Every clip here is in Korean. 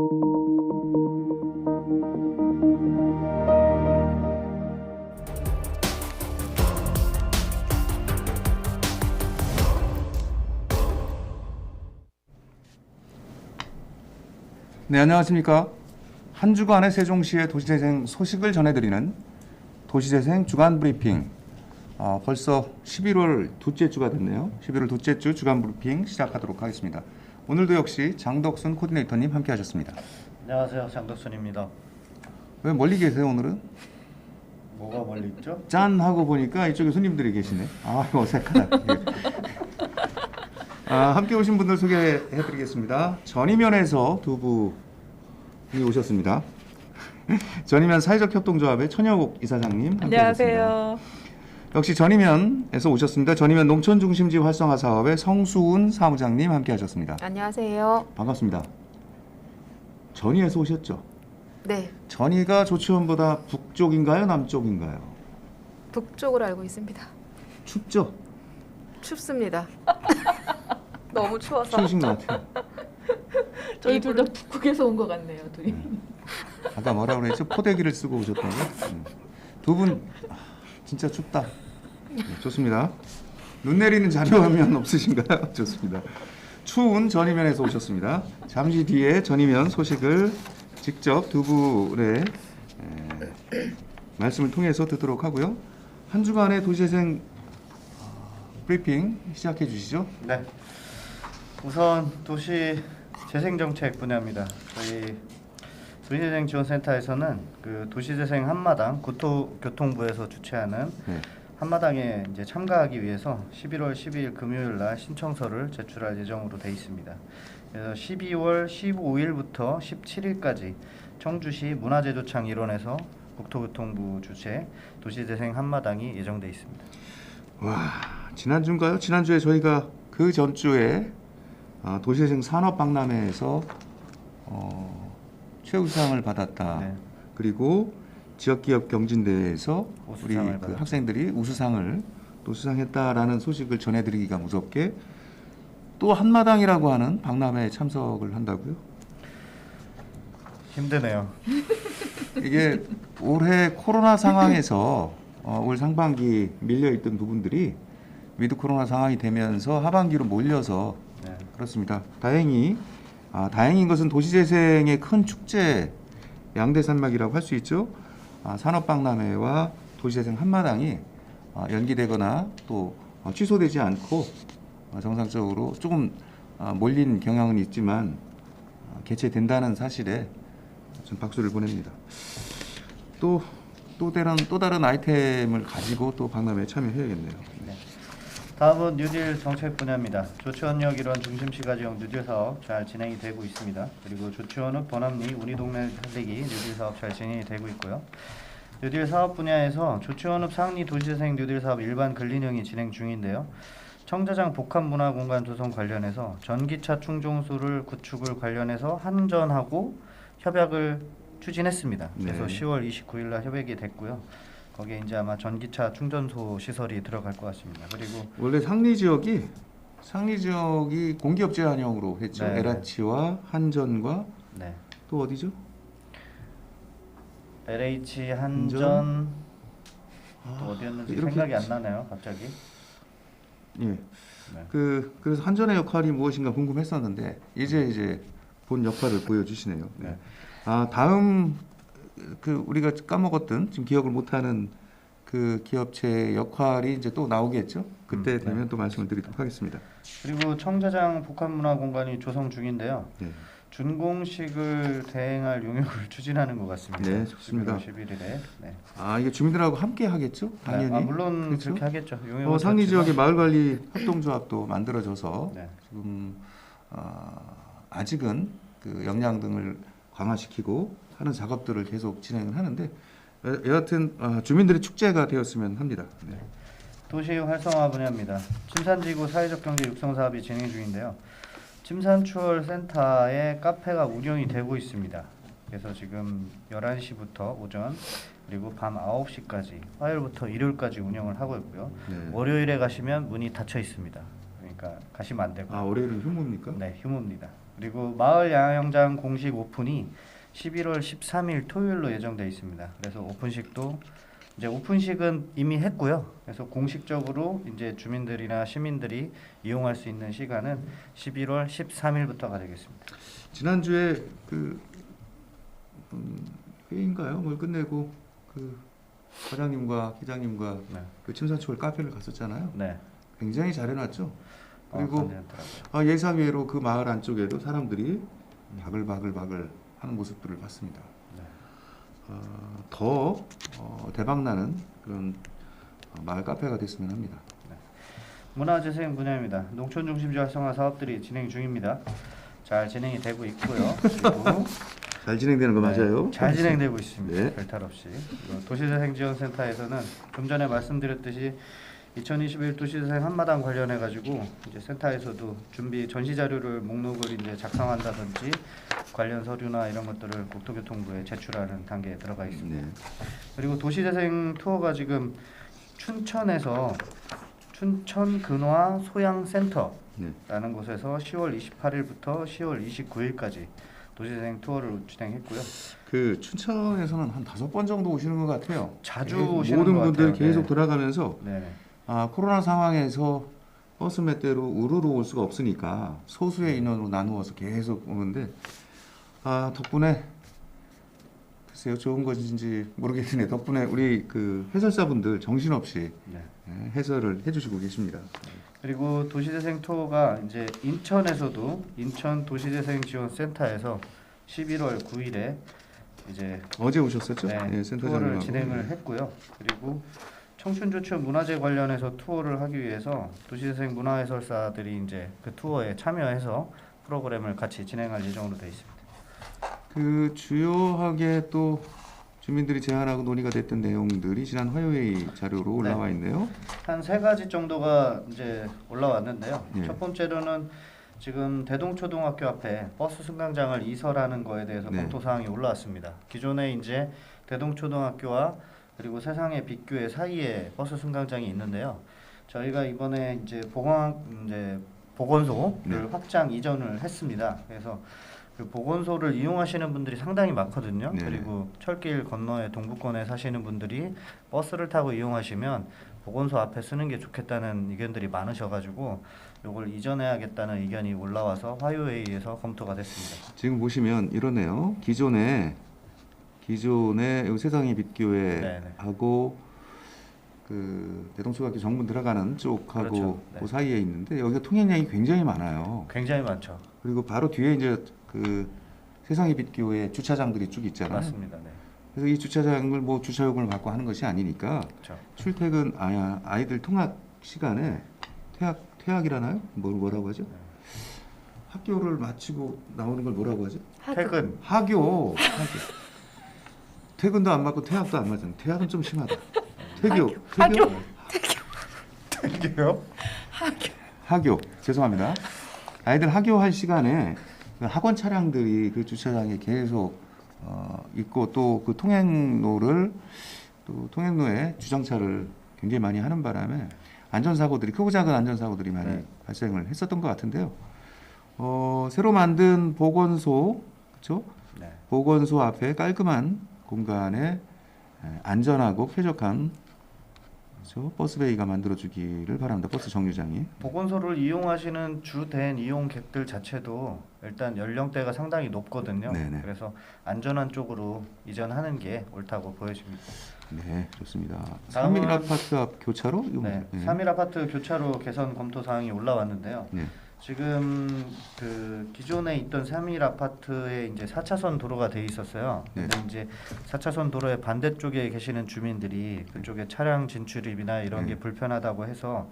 네, 안녕하십니까. 한 주간의 세종시의 도시재생 소식을 전해드리는 도시재생 주간 브리핑. 아, 벌써 11월 둘째 주가 됐네요. 11월 둘째 주 주간 브리핑 시작하도록 하겠습니다. 오늘도 역시 장덕순 코디네이터님 함께 하셨습니다. 안녕하세요 장덕순입니다. 왜 멀리 계세요 오늘은? 뭐가 멀리 있죠? 짠 하고 보니까 이쪽에 손님들이 계시네. 아 이거 어색하다. 예. 아, 함께 오신 분들 소개해 드리겠습니다. 전이면에서 두 분이 오셨습니다. 전이면 사회적 협동조합의 천여옥 이사장님 함께하셨습니다. 역시 전이면에서 오셨습니다. 전이면 농촌 중심지 활성화 사업의 성수훈 사무장님 함께 하셨습니다. 안녕하세요. 반갑습니다. 전이에서 오셨죠? 네, 전이가 조치원보다 북쪽인가요, 남쪽인가요? 북쪽으로 알고 있습니다. 춥죠? 춥습니다. 너무 추워서. 추우신 것 같아요. 저희 둘 다 북극에서 온 것 같네요, 둘이. 아까 뭐라 그랬죠? 포대기를 쓰고 오셨다고? 음. 두분 진짜 춥다. 네, 좋습니다. 눈 내리는 자료 화면 없으신가요? 좋습니다. 추운 전이면에서 오셨습니다. 잠시 뒤에 전이면 소식을 직접 두 분의 에, 말씀을 통해서 듣도록 하고요. 한 주간의 도시재생 어, 브리핑 시작해 주시죠. 네. 우선 도시 재생 정책 분야입니다. 저희 도시재생지원센터에서는 그 도시재생 한마당 국토교통부에서 주최하는 네. 한마당에 이제 참가하기 위해서 11월 12일 금요일 날 신청서를 제출할 예정으로 돼 있습니다. 그래서 12월 15일부터 17일까지 청주시 문화제도창 일원에서 국토교통부 주최 도시재생 한마당이 예정돼 있습니다. 와 지난주인가요? 지난주에 저희가 그 전주에 아, 도시재생 산업박람회에서 어, 최우수상을 받았다. 네. 그리고 지역기업 경진대회에서 우리 그 받았죠. 학생들이 우수상을 또 수상했다라는 소식을 전해드리기가 무섭게 또 한마당이라고 하는 박람회에 참석을 한다고요? 힘드네요. 이게 올해 코로나 상황에서 어, 올 상반기 밀려 있던 부분들이 위드 코로나 상황이 되면서 하반기로 몰려서 네. 그렇습니다. 다행히 아, 다행인 것은 도시재생의 큰 축제 양대 산막이라고 할 수 있죠. 아, 산업박람회와 도시재생 한마당이 아, 연기되거나 또 어, 취소되지 않고 어, 정상적으로 조금 아, 몰린 경향은 있지만 아, 개최된다는 사실에 좀 박수를 보냅니다. 또 또 다른 또 다른 아이템을 가지고 또 박람회에 참여해야겠네요. 네. 다음은 뉴딜 정책 분야입니다. 조치원역 일원 중심시가 지역 뉴딜 사업 잘 진행이 되고 있습니다. 그리고 조치원읍 번암리 우리 동네 살리기 뉴딜 사업 잘 진행이 되고 있고요. 뉴딜 사업 분야에서 조치원읍 상리 도시재생 뉴딜 사업 일반 근린형이 진행 중인데요. 청자장 복합문화공간 조성 관련해서 전기차 충전소를 구축을 관련해서 한전하고 협약을 추진했습니다. 그래서 네. 10월 29일 날 협약이 됐고요. 거기에 이제 아마 전기차 충전소 시설이 들어갈 것 같습니다. 그리고 원래 상리 지역이 상리 지역이 공기업 제한형으로 했죠. 네, 네. LH와 한전과 네. 또 어디죠? LH 한전 한전. 또 어디였는지 이렇게 생각이 안 나네요. 갑자기. 예. 네. 그 그래서 한전의 역할이 무엇인가 궁금했었는데 이제 이제 본 역할을 보여주시네요. 네. 네. 아 다음 그 우리가 까먹었던 지금 기억을 못하는 그 기업체의 역할이 이제 또 나오겠죠. 그때 음, 네. 되면 또 말씀을 드리도록 하겠습니다. 그리고 청자장 복합문화 공간이 조성 중인데요. 네. 준공식을 대행할 용역을 추진하는 것 같습니다. 네, 좋습니다. 11일에. 네. 아 이게 주민들하고 함께 하겠죠? 당연히. 네, 아, 물론 그렇죠? 그렇게 하겠죠. 어, 상리 지역의 마을 관리 협동조합도 만들어져서 네. 지금 어, 아직은 그 역량 등을 강화시키고 하는 작업들을 계속 진행을 하는데 여- 여하튼 어, 주민들의 축제가 되었으면 합니다. 네. 도시 활성화 분야입니다. 침산지구 사회적 경제 육성 사업이 진행 중인데요. 침산추월 센터에 카페가 운영이 되고 있습니다. 그래서 지금 11시부터 오전 그리고 밤 9시까지 화요일부터 일요일까지 운영을 하고 있고요. 네. 월요일에 가시면 문이 닫혀 있습니다. 그러니까 가시면 안 되고. 아 올해는 휴무입니까? 네, 휴무입니다. 그리고 마을 야영장 공식 오픈이 11월 13일 토요일로 예정돼 있습니다. 그래서 오픈식도 이제 오픈식은 이미 했고요. 그래서 공식적으로 이제 주민들이나 시민들이 이용할 수 있는 시간은 11월 13일부터가 되겠습니다. 지난주에 그 음, 회의인가요? 뭘 끝내고 그 과장님과 기장님과 네. 그 침산초월 카페를 갔었잖아요. 네. 굉장히 잘 해놨죠. 그리고 어. 아, 예상외로 그 마을 안쪽에도 사람들이 바글바글바글 하는 모습들을 봤습니다. 네. 어, 더 어, 대박나는 그런 어, 마을 카페가 됐으면 합니다. 문화재생 분야입니다. 농촌 중심지 활성화 사업들이 진행 중입니다. 잘 진행이 되고 있고요. 잘 진행되는 거 맞아요? 네, 잘 진행되고 있습니다. 네. 별탈 없이. 도시재생지원센터에서는 좀 전에 말씀드렸듯이 2021 도시재생 한마당 관련해 가지고 이제 센터에서도 준비 전시 자료를 목록을 이제 작성한다든지 관련 서류나 이런 것들을 국토교통부에 제출하는 단계에 들어가 있습니다. 네. 그리고 도시재생 투어가 지금 춘천에서 춘천 근화 소양 센터라는 네. 곳에서 10월 28일부터 10월 29일까지 도시재생 투어를 진행했고요. 그 춘천에서는 한 다섯 번 정도 오시는 것 같아요. 자주 오시는 모든 것 분들. 계속 네. 돌아가면서 네. 아, 코로나 상황에서 버스 몇 대로 우르르 올 수가 없으니까 소수의 인원으로 나누어서 계속 오는데 아 덕분에 글쎄요 좋은 것인지 모르겠는데 덕분에 우리 그 해설사분들 정신없이 네. 예, 해설을 해주시고 계십니다. 그리고 도시재생 투어가 이제 인천에서도 인천 도시재생 지원센터에서 11월 9일에 이제 어제 오셨었죠? 네, 예, 센터장님하고. 진행을 했고요. 그리고 청춘조치원 문화재 관련해서 투어를 하기 위해서 도시재생 문화해설사들이 이제 그 투어에 참여해서 프로그램을 같이 진행할 예정으로 되어 있습니다. 그 주요하게 또 주민들이 제안하고 논의가 됐던 내용들이 지난 화요일 자료로 올라와 있네요. 한 세 가지 정도가 이제 올라왔는데요. 예. 첫 번째로는 지금 대동초등학교 앞에 버스 승강장을 이설하는 거에 대해서 네. 검토 사항이 올라왔습니다. 기존에 이제 대동초등학교와 그리고 세상의 빛교회 사이에 버스 승강장이 있는데요. 저희가 이번에 이제 보건 이제 보건소를 네. 확장 이전을 했습니다. 그래서 그 보건소를 이용하시는 분들이 상당히 많거든요. 네. 그리고 철길 건너에 동부권에 사시는 분들이 버스를 타고 이용하시면 보건소 앞에 쓰는 게 좋겠다는 의견들이 많으셔가지고 이걸 이전해야겠다는 의견이 올라와서 화요회의에서 검토가 됐습니다. 지금 보시면 이러네요. 기존에 기존에 여기 세상의. 빛교회하고 그 대동초등학교 정문 들어가는 쪽하고 그렇죠. 네. 그 사이에 있는데 여기가 통행량이 굉장히 많아요. 굉장히 많죠. 그리고 바로 뒤에 이제 그 세상의 빛교회 주차장들이 쭉 있잖아요. 맞습니다. 네. 그래서 이 주차장을 뭐 주차 요금을 받고 하는 것이 아니니까 그렇죠. 출퇴근 아야 아이들 통학 시간에 퇴학 퇴학이라나요? 뭘 뭐라고 하죠? 학교를 마치고 나오는 걸 뭐라고 하죠? 퇴근. 하교. 하교. 퇴근도 안 맞고 퇴학도 안 맞잖아요. 퇴학은 좀 심하다. 퇴교. 하교. 퇴교. 퇴근요? 하교. 죄송합니다. 아이들 하교할 시간에 그 학원 차량들이 그 주차장에 계속 어, 있고 또 그 통행로를 또 통행로에 주정차를 굉장히 많이 하는 바람에 안전사고들이 크고 작은 안전사고들이 많이 네. 발생을 했었던 것 같은데요. 어, 새로 만든 보건소 그렇죠? 네. 보건소 앞에 깔끔한 공간에 에, 안전하고 쾌적한 그렇죠? 버스베이가 만들어주기를 바랍니다. 버스 정류장이. 보건소를 이용하시는 주된 이용객들 자체도 일단 연령대가 상당히 높거든요. 네네. 그래서 안전한 쪽으로 이전하는 게 옳다고 보여집니다. 네, 좋습니다. 다음은- 3일 아파트 앞 교차로? 네, 뭐죠? 3일 아파트 교차로 개선 검토 사항이 올라왔는데요. 네. 지금 그 기존에 있던 3일 아파트에 이제 4차선 도로가 돼 있었어요. 네. 근데 이제 4차선 도로의 반대쪽에 계시는 주민들이 그쪽에 차량 진출입이나 이런 네. 게 불편하다고 해서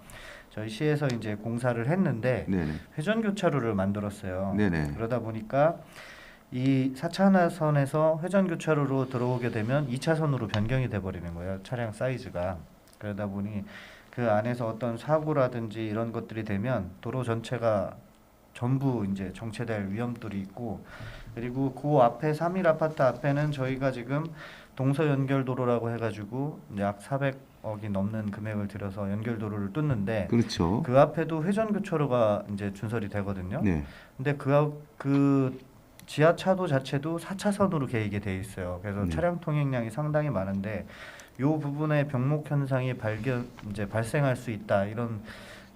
저희 시에서 이제 공사를 했는데 네, 네. 회전 교차로를 만들었어요. 네네. 그러다 보니까 이 4차선에서 회전 교차로로 들어오게 되면 2차선으로 변경이 돼 버리는 거예요. 차량 사이즈가. 그러다 보니 그 안에서 어떤 사고라든지 이런 것들이 되면 도로 전체가 전부 이제 정체될 위험들이 있고 그리고 그 앞에 3일 아파트 앞에는 저희가 지금 동서 연결 도로라고 해가지고 약 400 억이 넘는 금액을 들여서 연결도로를 뚫는데 그렇죠. 그 앞에도 회전 교차로가 이제 준설이 되거든요. 네. 근데 그, 앞- 그 지하차도 자체도 4차선으로 계획이 돼 있어요. 그래서 네. 차량 통행량이 상당히 많은데 요 부분에 병목 현상이 발견 이제 발생할 수 있다 이런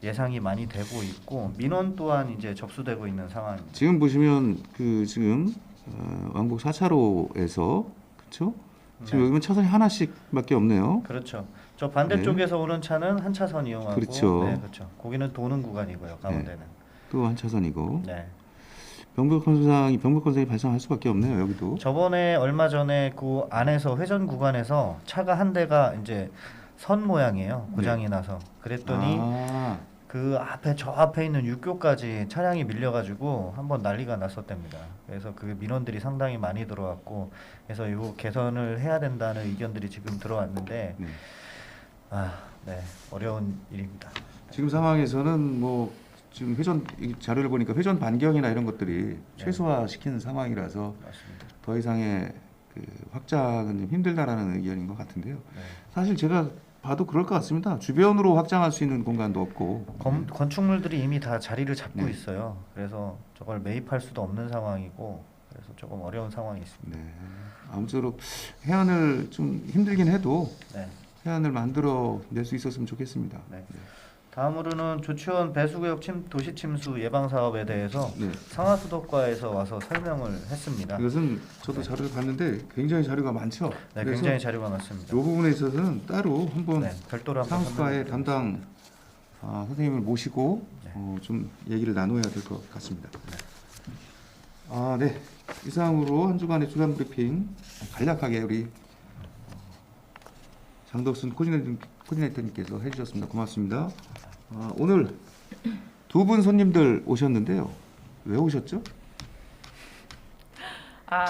예상이 많이 되고 있고 민원 또한 이제 접수되고 있는 상황입니다. 지금 보시면 그 지금 어, 왕복 4차로에서 그렇죠? 지금 네. 여기는 차선이 하나씩밖에 없네요. 그렇죠. 저 반대쪽에서 오는 차는 한 차선 이용하고 네. 그렇죠. 네, 그렇죠. 거기는 도는 구간이고요. 가운데는. 또 한 차선이고 네. 병복 현상이 병복 현상이 발생할 수밖에 없네요. 여기도. 저번에 얼마 전에 그 안에서 회전 구간에서 차가 한 대가 이제 선 모양이에요. 고장이 나서. 그랬더니 네. 아, 그 앞에 저 앞에 있는 육교까지 차량이 밀려가지고 한번 난리가 났었답니다. 그래서 그 민원들이 상당히 많이 들어왔고 그래서 이거 개선을 해야 된다는 의견들이 지금 들어왔는데 네. 아, 네 어려운 일입니다. 지금 상황에서는 뭐 지금 회전 이 자료를 보니까 회전 반경이나 이런 것들이 최소화 시키는 상황이라서 맞습니다. 더 이상의 그 확장은 좀 힘들다라는 의견인 것 같은데요. 네. 사실 제가 봐도 그럴 것 같습니다. 주변으로 확장할 수 있는 공간도 없고. 건, 건축물들이 이미 다 자리를 잡고 네. 있어요. 그래서 저걸 매입할 수도 없는 상황이고 그래서 조금 어려운 상황이 있습니다. 네. 아무쪼록 해안을 좀 힘들긴 해도 네. 해안을 만들어 낼 수 있었으면 좋겠습니다. 네. 다음으로는 조치원 배수구역 침, 도시 침수 예방 사업에 대해서 네. 상하수도과에서 와서 설명을 했습니다. 이것은 저도 자료를 봤는데 굉장히 자료가 많죠. 네, 굉장히 자료가 많습니다. 이 부분에 있어서는 따로 한번 네, 별도로 한번 상수과의 설명을 담당 아, 선생님을 모시고 네. 어, 좀 얘기를 나눠야 될 것 같습니다. 아, 네. 이상으로 한 주간의 주간 브리핑 간략하게 우리 장덕순 코디네이터, 코디네이터님께서 해주셨습니다. 고맙습니다. 아, 오늘 두 분 손님들 오셨는데요. 왜 오셨죠? 아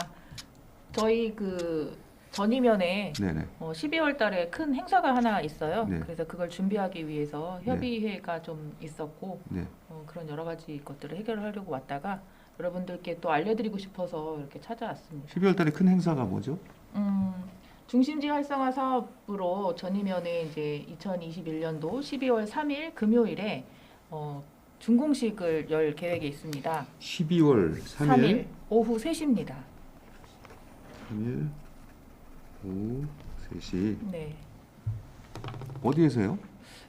저희 그 전이면에 네네. 어, 12월 달에 큰 행사가 하나 있어요. 네. 그래서 그걸 준비하기 위해서 협의회가 좀 있었고 네. 어, 그런 여러 가지 것들을 해결하려고 왔다가 여러분들께 또 알려드리고 싶어서 이렇게 찾아왔습니다. 12월 달에 큰 행사가 뭐죠? 음, 중심지 활성화 사업으로 전이면에 이제 2021년도 12월 3일 금요일에 어, 준공식을 열 계획에 있습니다. 12월 3일, 3일 오후 3시입니다. 3일 오후 3시 네. 어디에서요?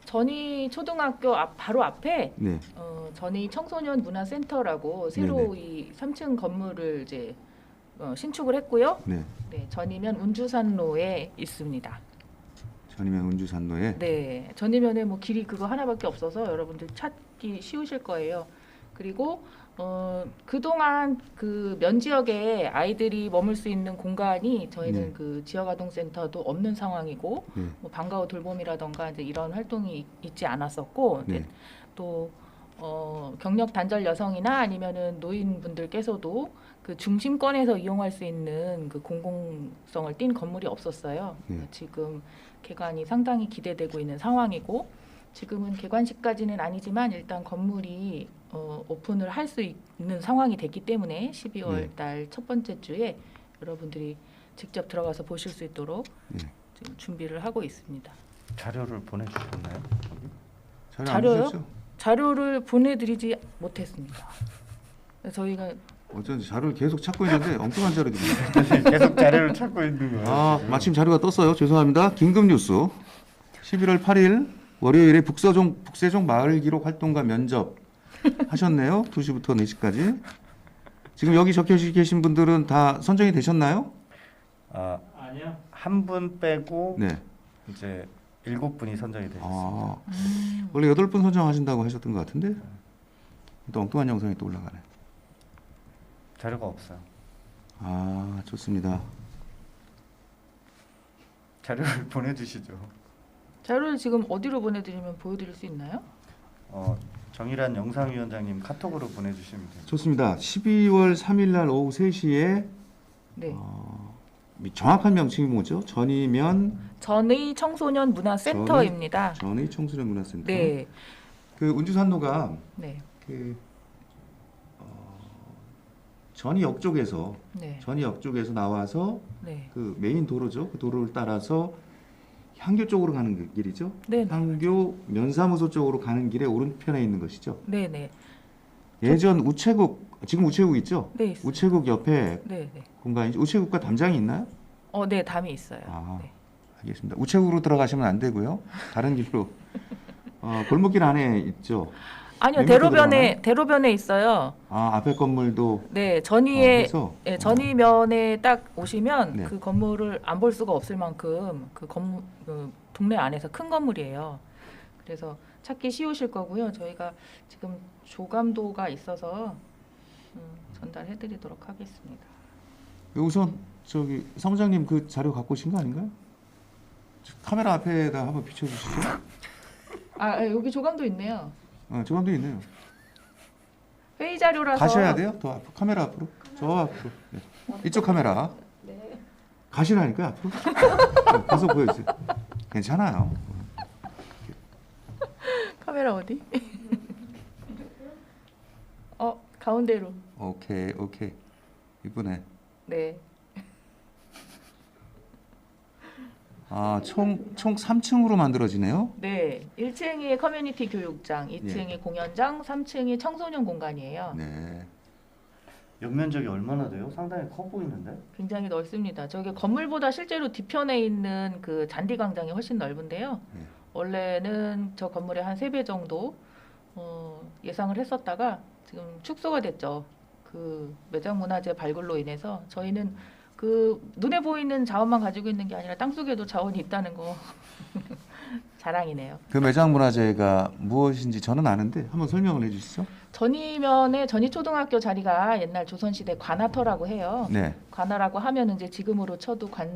전이 초등학교 앞 바로 앞에 네. 어, 전이 청소년 문화센터라고 새로 이 3층 건물을 이제 어, 신축을 했고요. 네. 네, 전이면 운주산로에 있습니다. 전이면 운주산로에 네, 전이면에 뭐 길이 그거 하나밖에 없어서 여러분들 찾기 쉬우실 거예요. 그리고 어, 그동안 그 면 지역에 아이들이 머물 수 있는 공간이 저희는 네. 그 지역아동센터도 없는 상황이고 네. 뭐 방과후 돌봄이라던가 이제 이런 활동이 있- 있지 않았었고 네. 또 어, 경력 단절 여성이나 아니면은 노인분들께서도 그 중심권에서 이용할 수 있는 그 공공성을 띈 건물이 없었어요. 네. 지금 개관이 상당히 기대되고 있는 상황이고 지금은 개관식까지는 아니지만 일단 건물이 어, 오픈을 할 수 있는 상황이 됐기 때문에 12월 네. 달첫 번째 주에 여러분들이 직접 들어가서 보실 수 있도록 네. 지금 준비를 하고 있습니다. 자료를 보내주셨나요? 자료 안 자료요? 자료를 보내드리지 못했습니다. 저희가 어쩐지 자료를 계속 찾고 있는데 엉뚱한 자료들입니다. 계속 자료를 찾고 있는 거예요. 아, 지금. 마침 자료가 떴어요. 죄송합니다. 긴급 뉴스. 11월 8일 월요일에 북서종 북세종 마을 기록 활동가 면접 하셨네요. 2시부터 4시까지. 지금 여기 적혀 계신 분들은 다 선정이 되셨나요? 아, 아니요. 한 분 빼고 네. 이제 일곱 분이 선정이 되어 있습니다. 아, 음, 원래 8분 선정하신다고 하셨던 것 같은데 또 엉뚱한 영상이 또 올라가네. 자료가 없어요. 아, 좋습니다. 자료를 보내주시죠. 자료를 지금 어디로 보내드리면 보여드릴 수 있나요? 어, 정일한 영상위원장님 카톡으로 보내주시면 돼요. 좋습니다. 12월 3일 날 오후 3시에 네. 어, 정확한 명칭이 뭐죠? 전이면 전의 청소년 문화센터입니다. 전의 청소년 문화센터. 네, 그 운주산로가 네, 그 어, 전이역 쪽에서 네, 전이역 쪽에서 나와서 네, 그 메인 도로죠. 그 도로를 따라서 향교 쪽으로 가는 그 길이죠? 네, 향교 면사무소 쪽으로 가는 길에 오른편에 있는 것이죠. 네, 네, 예전 우체국 지금 우체국 있죠? 네, 있- 우체국 옆에 네, 네. 공간이 우체국과 담장이 있나요? 어, 네, 담이 있어요. 아, 네. 알겠습니다. 우체국으로 들어가시면 안 되고요. 다른 길로 어, 골목길 안에 있죠. 아니요, 대로변에? 대로변에 있어요. 아 앞에 건물도 네, 어, 전이에 해서 예, 전이면에 딱 오시면 네. 그 건물을 안 볼 수가 없을 만큼 그 건물 그 동네 안에서 큰 건물이에요. 그래서 찾기 쉬우실 거고요. 저희가 지금 조감도가 있어서 음, 전달해드리도록 하겠습니다. 어, 우선 저기 사무장님 그 자료 갖고 오신 거 아닌가요? 저 카메라 앞에다 한번 비춰주시죠. 아 예, 여기 조감도 있네요. 어, 저감도 있네요. 회의 자료라서 가셔야 돼요. 더 앞으로 카메라 앞으로. 저 앞으로. 네. 이쪽 카메라. 가시라니까 앞으로. 네, 가서 보여주세요. 괜찮아요. 카메라 어디? 어 가운데로. 오케이 오케이 이쁘네. 네. 아 총 총 3층으로 만들어지네요. 네, 1층이 커뮤니티 교육장, 2층이 공연장, 3층이 청소년 공간이에요. 네. 연면적이 얼마나 돼요? 상당히 커 보이는데. 굉장히 넓습니다. 저기 건물보다 실제로 뒤편에 있는 그 잔디 광장이 훨씬 넓은데요. 네. 원래는 저 건물의 한 세 배 정도 어, 예상을 했었다가 지금 축소가 됐죠. 그 매장 문화재 발굴로 인해서 저희는 그 눈에 보이는 자원만 가지고 있는 게 아니라 땅 속에도 자원이 있다는 거 자랑이네요. 그 매장 문화재가 무엇인지 저는 아는데 한번 설명을 해주시죠. 전이면에 전이초등학교 자리가 옛날 조선시대 관아터라고 해요. 네. 관아라고 하면 이제 지금으로 쳐도 관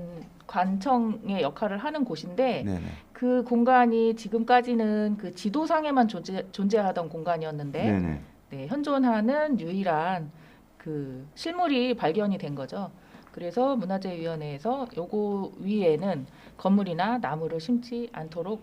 관청의 역할을 하는 곳인데 네네. 그 공간이 지금까지는 그 지도상에만 존재, 존재하던 공간이었는데 네네. 네, 현존하는 유일한 그 실물이 발견이 된 거죠. 그래서 문화재위원회에서 요거 위에는 건물이나 나무를 심지 않도록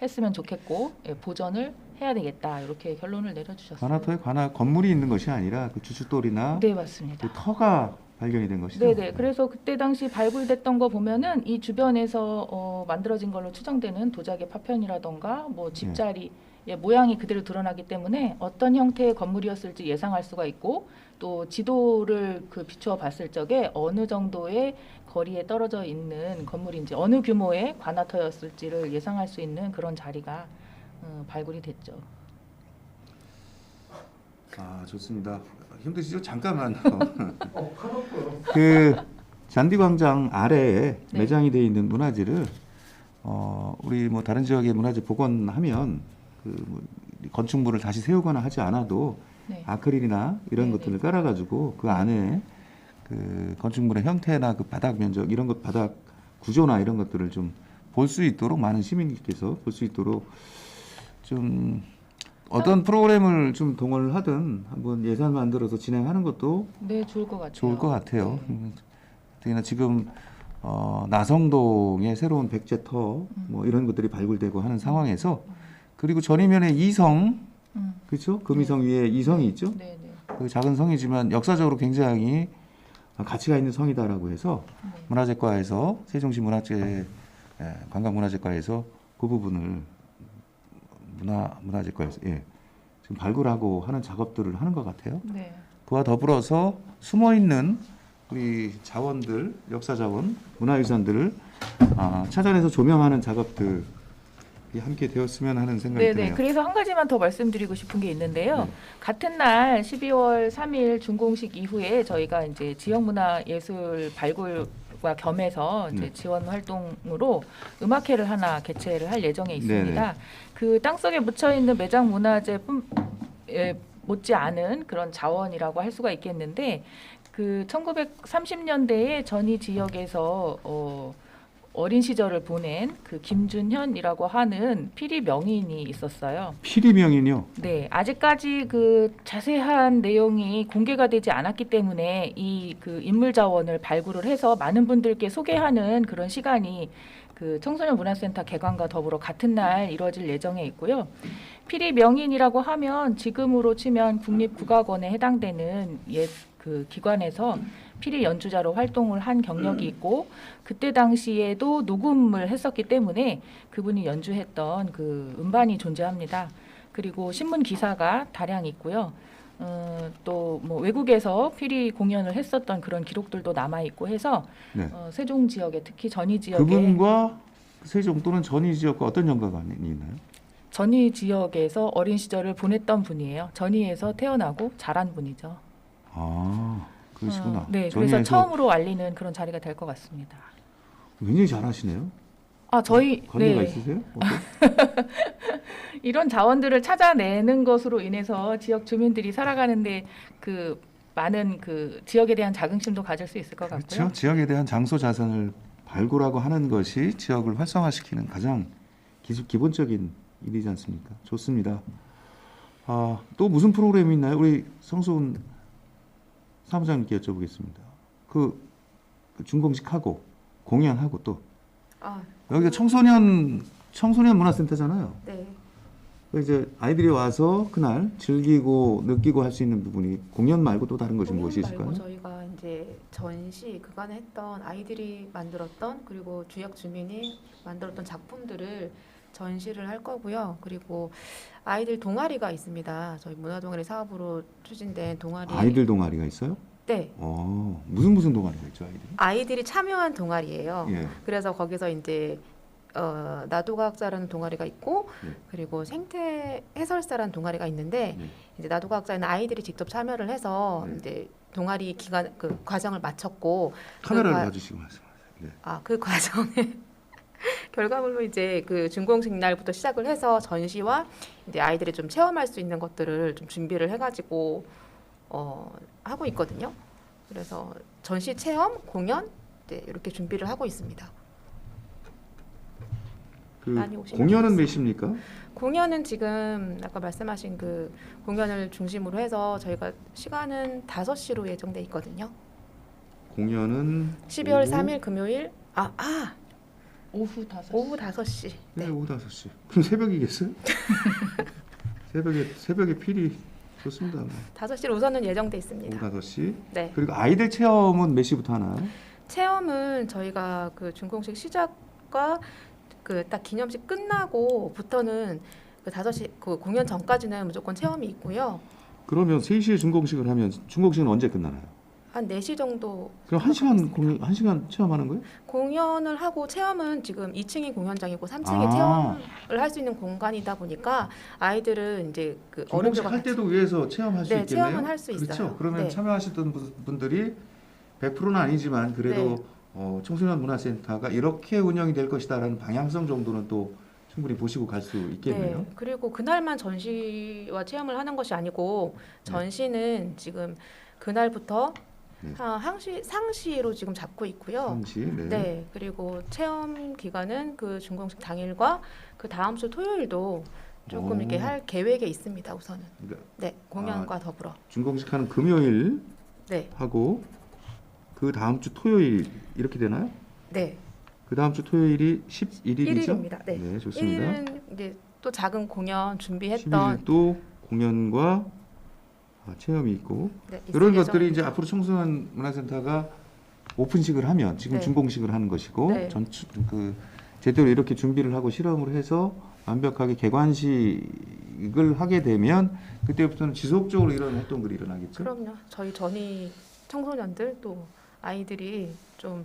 했으면 좋겠고 예, 보전을 해야 되겠다 이렇게 결론을 내려주셨어요. 관아터에 관아 건물이 있는 것이 아니라 그 주춧돌이나 네 맞습니다. 그 터가 발견이 된 것이죠. 네네. 그래서 그때 당시 발굴됐던 거 보면은 이 주변에서 어, 만들어진 걸로 추정되는 도자기 파편이라던가 뭐 집자리 의 모양이 그대로 드러나기 때문에 어떤 형태의 건물이었을지 예상할 수가 있고 또 지도를 그 비추어 봤을 적에 어느 정도의 거리에 떨어져 있는 건물인지 어느 규모의 관아터였을지를 예상할 수 있는 그런 자리가 어, 발굴이 됐죠. 아 좋습니다. 힘드시죠? 잠깐만. 그 잔디광장 아래에 네. 매장이 되어 있는 문화재를 어 우리 뭐 다른 지역의 문화재 복원하면 그 뭐 건축물을 다시 세우거나 하지 않아도 네. 아크릴이나 이런 네, 것들을 깔아가지고 그 안에 그 건축물의 형태나 그 바닥 면적 이런 것 바닥 구조나 이런 것들을 좀 볼 수 있도록 많은 시민께서 볼 수 있도록 좀 어떤 프로그램을 좀 동원을 하든 한번 예산 만들어서 진행하는 것도 네, 좋을 것 같아요. 좋을 것 같아요. 네. 음, 특히나 지금 어, 나성동에 새로운 백제터 뭐 이런 것들이 발굴되고 하는 상황에서 그리고 전이면에 이성 음. 그렇죠? 금이성 위에 이성이 있죠? 네, 네. 그 작은 성이지만 역사적으로 굉장히 가치가 있는 성이다라고 해서 네. 문화재과에서 세종시 문화재 예, 관광문화재과에서 그 부분을 문화 문화재과에서 예, 지금 발굴하고 하는 작업들을 하는 것 같아요. 네. 그와 더불어서 숨어 있는 우리 자원들, 역사 자원, 문화유산들을 아, 찾아내서 조명하는 작업들이 함께 되었으면 하는 생각이 네네. 드네요. 그래서 한 가지만 더 말씀드리고 싶은 게 있는데요. 네. 같은 날 12월 3일 준공식 이후에 저희가 이제 지역문화예술 발굴 과 겸해서 이제 네. 지원 활동으로 음악회를 하나 개최를 할 예정에 있습니다. 네네. 그 땅속에 묻혀 있는 매장 문화재뿐 에 못지 않은 그런 자원이라고 할 수가 있겠는데 그 1930년대에 전이 지역에서 어 어린 시절을 보낸 그 김준현이라고 하는 피리 명인이 있었어요. 피리 명인요. 네, 아직까지 그 자세한 내용이 공개가 되지 않았기 때문에 이 그 인물 자원을 발굴을 해서 많은 분들께 소개하는 그런 시간이 그 청소년 문화센터 개관과 더불어 같은 날 이루어질 예정에 있고요. 피리 명인이라고 하면 지금으로 치면 국립국악원에 해당되는 옛 그 기관에서 피리 연주자로 활동을 한 경력이 있고 그때 당시에도 녹음을 했었기 때문에 그분이 연주했던 그 음반이 존재합니다. 그리고 신문 기사가 다량 있고요. 어, 또뭐 외국에서 피리 공연을 했었던 그런 기록들도 남아 있고 해서 네. 어, 세종 지역에 특히 전이 지역에 그분과 세종 또는 전이 지역과 어떤 연관이 있나요? 전이 지역에서 어린 시절을 보냈던 분이에요. 전이에서 태어나고 자란 분이죠. 아 그러시구나. 어, 네, 그래서 전이에서 처음으로 알리는 그런 자리가 될 것 같습니다. 굉장히 잘하시네요. 아 저희 관계가 네 있으세요? 이런 자원들을 찾아내는 것으로 인해서 지역 주민들이 살아가는데 그 많은 그 지역에 대한 자긍심도 가질 수 있을 것 같고요. 그렇죠. 지역에 대한 장소 자산을 발굴하고 하는 것이 지역을 활성화시키는 가장 기술 기본적인 일이지 않습니까? 좋습니다. 아, 또 무슨 프로그램이 있나요? 우리 성수훈 사무장님께 여쭤보겠습니다. 그, 그 준공식하고 공연하고 또 아, 여기가 청소년 청소년 문화센터잖아요. 네. 그 이제 아이들이 와서 그날 즐기고 느끼고 할 수 있는 부분이 공연 말고 또 다른 것이 무엇이 있을까요? 저희가 이제 전시 그간에 했던 아이들이 만들었던 그리고 지역 주민이 만들었던 작품들을 전시를 할 거고요. 그리고 아이들 동아리가 있습니다. 저희 문화동아리 사업으로 추진된 동아리. 아이들 동아리가 있어요? 네. 어, 무슨 무슨 동아리가 있죠, 아이들이? 아이들이 참여한 동아리예요. 예. 그래서 거기서 이제 어, 나도과학자라는 동아리가 있고 네. 그리고 생태 해설사라는 동아리가 있는데 네. 이제 나도과학자는 아이들이 직접 참여를 해서 네. 이제 동아리 기간 그 과정을 마쳤고 카메라를 과- 봐주시고 말씀하세요. 네. 아그 과정에 결과물로 이제 그 준공식 날부터 시작을 해서 전시와 이제 아이들이 좀 체험할 수 있는 것들을 좀 준비를 해가지고 어 하고 있거든요. 그래서 전시 체험 공연 네, 이렇게 준비를 하고 있습니다. 그 공연은. 몇 시입니까? 공연은 지금 아까 말씀하신 그 공연을 중심으로 해서 저희가 시간은 5시로 예정돼 있거든요. 공연은 12월 오후? 3일 금요일 아, 아 오후 5시. 오후 5시. 네, 네. 오후 5시. 그럼 새벽이겠어요? 새벽에 새벽에 필이 좋습니다. 뭐. 5시로 우선은 예정돼 오후 있습니다. 5시. 네. 그리고 아이들 체험은 몇 시부터 하나요? 체험은 저희가 그 준공식 시작과 그 딱 기념식 끝나고부터는 그 5시 그 공연 전까지는 무조건 체험이 있고요. 그러면 3시에 준공식을 하면 준공식은 언제 끝나나요? 한 4시 정도 그럼 1시간 공연 1시간 체험하는 거예요? 공연을 하고 체험은 지금 2층이 공연장이고 3층이 아. 체험을 할 수 있는 공간이다 보니까 아이들은 이제 그 어른들과 할 같이 때도 위해서 체험할 수 네, 있겠네요. 체험은 할수 그렇죠. 있어요. 그러면 네. 참여하시던 분- 분들이 100%는 아니지만 그래도 네. 어, 청소년 문화센터가 이렇게 운영이 될 것이다라는 방향성 정도는 또 충분히 보시고 갈 수 있겠네요. 네. 그리고 그날만 전시와 체험을 하는 것이 아니고 전시는 지금 그날부터 네. 아, 항시 상시로 지금 잡고 있고요. 상시. 네. 네. 그리고 체험 기간은 그 준공식 당일과 그 다음 주 토요일도 조금 오. 이렇게 할 계획에 있습니다. 우선은. 그러니까 네. 공연과 더불어. 준공식 하는 금요일 네. 하고 그 다음 주 토요일 이렇게 되나요? 네. 그 다음 주 토요일이 11일이죠? 1일입니다. 네. 네, 좋습니다. 1일은 이제 또 작은 공연 준비했던 11일 또 공연과 아, 체험이 있고 네, 이런. 것들이 이제 앞으로 청소년 문화센터가 오픈식을 하면 지금 네. 준공식을 하는 것이고 네. 전체 그 제대로 이렇게 준비를 하고 실험을 해서 완벽하게 개관식을 하게 되면 그때부터는 지속적으로 이런 활동들이 일어나겠죠. 그럼요. 저희 전이 청소년들 또 아이들이 좀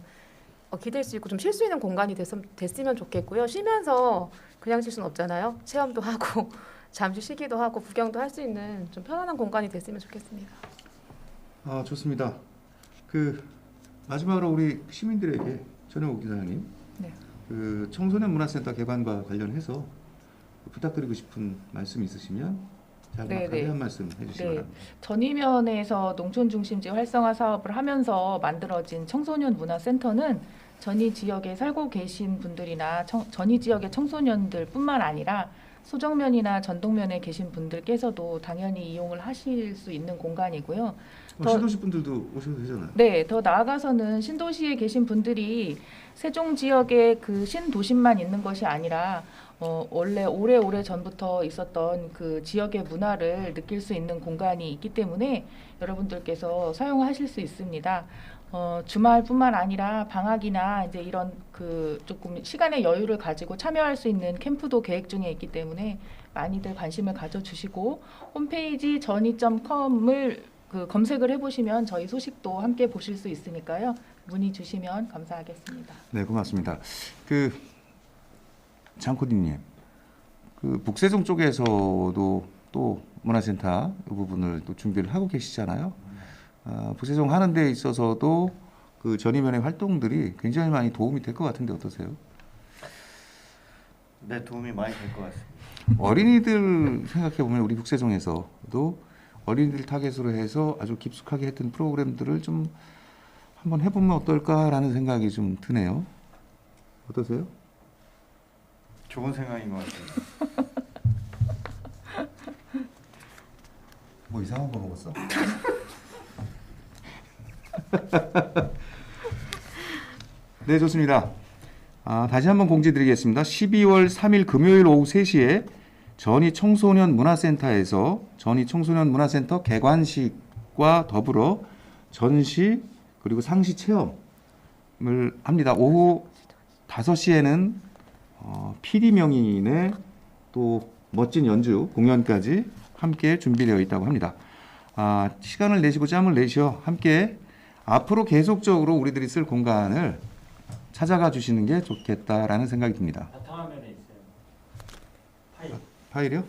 어, 기댈 수 있고 좀 쉴 수 있는 공간이 됐으면, 됐으면 좋겠고요. 쉬면서 그냥 쉴 수는 없잖아요. 체험도 하고 잠시 쉬기도 하고 구경도 할 수 있는 좀 편안한 공간이 됐으면 좋겠습니다. 아 좋습니다. 그 마지막으로 우리 시민들에게 전영욱 기사님, 네. 그 청소년 문화센터 개관과 관련해서 부탁드리고 싶은 말씀 있으시면 잘 네, 네. 한 말씀 해주시기 네. 바랍니다. 전이면에서 농촌 중심지 활성화 사업을 하면서 만들어진 청소년 문화센터는 전이 지역에 살고 계신 분들이나 청, 전이 지역의 청소년들뿐만 아니라 소정면이나 전동면에 계신 분들께서도 당연히 이용을 하실 수 있는 공간이고요. 어, 더- 신도시 분들도 오셔도 되잖아요. 네, 더 나아가서는 신도시에 계신 분들이 세종 지역의 그 신도심만 있는 것이 아니라 어, 원래 오래오래 전부터 있었던 그 지역의 문화를 느낄 수 있는 공간이 있기 때문에 여러분들께서 사용하실 수 있습니다. 어, 주말뿐만 아니라 방학이나 이제 이런 그 조금 시간의 여유를 가지고 참여할 수 있는 캠프도 계획 중에 있기 때문에 많이들 관심을 가져주시고 홈페이지 전이.com을 그 검색을 해보시면 저희 소식도 함께 보실 수 있으니까요. 문의 주시면 감사하겠습니다. 네, 고맙습니다. 그 장코디님, 그 북세종 쪽에서도 또 문화센터 이 부분을 또 준비를 하고 계시잖아요. 아, 북세종 하는 데 있어서도 그 전이면의 활동들이 굉장히 많이 도움이 될 것 같은데 어떠세요? 네, 도움이 많이 될 것 같습니다. 어린이들 생각해 보면 우리 북세종에서도 어린이들 타겟으로 해서 아주 깊숙하게 했던 프로그램들을 좀 한번 해보면 어떨까라는 생각이 좀 드네요. 어떠세요? 좋은 생각인 것 같습니다. 뭐 이상한 거 먹었어? 네, 좋습니다. 아, 다시 한번 공지드리겠습니다. 12월 3일 금요일 오후 3시에 전이 청소년 문화센터에서 전이 청소년 문화센터 개관식과 더불어 전시 그리고 상시 체험을 합니다. 오후 5시에는 어, 피리 명인의 또 멋진 연주 공연까지 함께 준비되어 있다고 합니다. 아, 시간을 내시고 짬을 내셔 함께 앞으로 계속적으로 우리들이 쓸 공간을 찾아가 주시는 게 좋겠다라는 생각이 듭니다. 바탕화면에 있어요. 파일. 파일이요?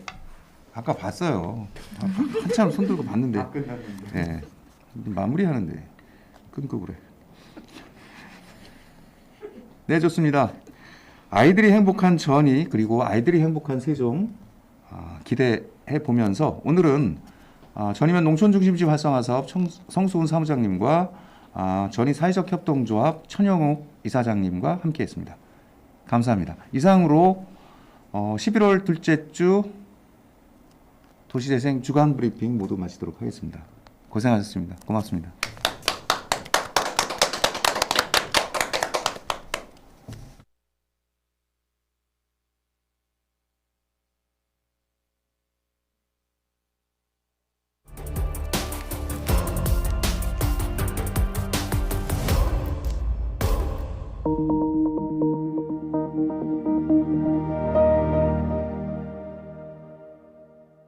아까 봤어요. 아, 한참 손 들고 봤는데. 다 끝났는데. 예. 마무리하는데 끊고 그래. 네, 좋습니다. 아이들이 행복한 전이 그리고 아이들이 행복한 세종 아, 기대해 보면서 오늘은 아, 전이면 농촌중심지 활성화 사업 청- 성수훈 사무장님과 아, 전이 사회적 협동조합 천영욱 이사장님과 함께했습니다. 감사합니다. 이상으로 어, 11월 둘째 주 도시재생 주간 브리핑 모두 마치도록 하겠습니다. 고생하셨습니다. 고맙습니다.